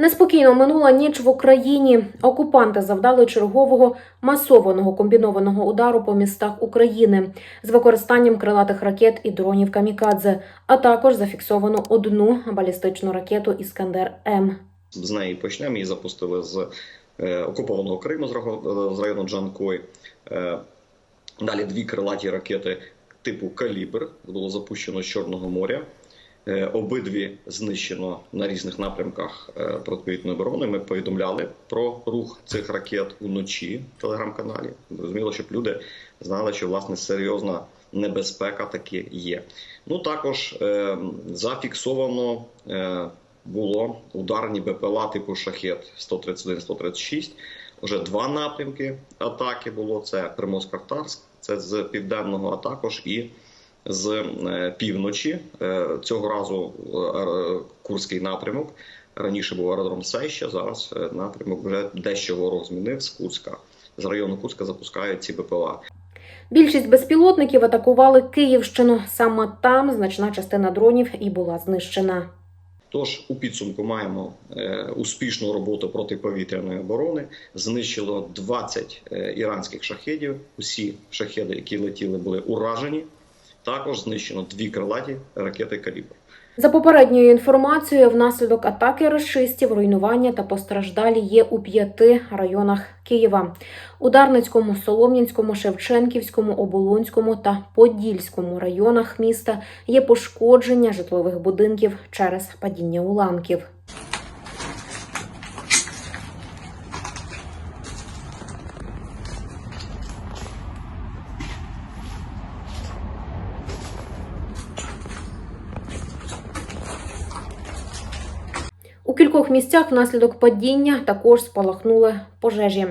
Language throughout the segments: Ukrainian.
Неспокійно минула ніч в Україні. Окупанти завдали чергового масованого комбінованого удару по містах України з використанням крилатих ракет і дронів камікадзе, а також зафіксовано одну балістичну ракету Іскандер М. з неї почнемо. Її запустили з е, окупованого Криму з району, Джанкой. Е, далі дві крилаті ракети типу Калібр було запущено з Чорного моря. Е, обидві знищено на різних напрямках е, протиповітряної оборони. Ми повідомляли про рух цих ракет уночі в телеграм-каналі. Зрозуміло, щоб люди знали, що власне серйозна небезпека таки є. Ну також е, зафіксовано. Е, було ударні БПЛА типу шахет 131-136. Вже два напрямки атаки було: це Приморськ-Картарськ, це з південного, а також і з е, півночі. Е, Цього разу е, Курський напрямок. Раніше був аеродром Сеща, зараз напрямок вже дещо ворог змінив з Курська. З району Курська запускають ці БПЛА. Більшість безпілотників атакували Київщину. Саме там значна частина дронів і була знищена. Тож у підсумку маємо успішну роботу протиповітряної оборони. Знищило 20 е, іранських шахедів. Усі шахеди, які летіли, були уражені. Також знищено дві крилаті ракети калібр. За попередньою інформацією, внаслідок атаки рашистів руйнування та постраждалі є у п'яти районах Києва: у Дарницькому, Солом'янському, Шевченківському, Оболонському та Подільському районах міста є пошкодження житлових будинків через падіння уламків. У кількох місцях внаслідок падіння також спалахнули пожежі.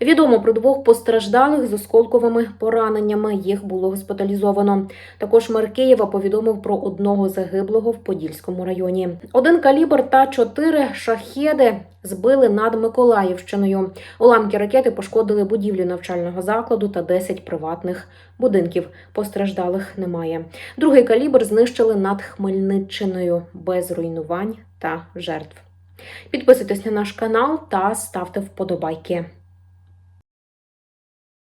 Відомо про двох постраждалих з осколковими пораненнями. Їх було госпіталізовано. Також мер Києва повідомив про одного загиблого в Подільському районі. Один калібр та чотири шахеди збили над Миколаївщиною. Уламки ракети пошкодили будівлю навчального закладу та 10 приватних будинків. Постраждалих немає. Другий калібр знищили над Хмельниччиною без руйнувань та жертв. Підписуйтесь на наш канал та ставте вподобайки.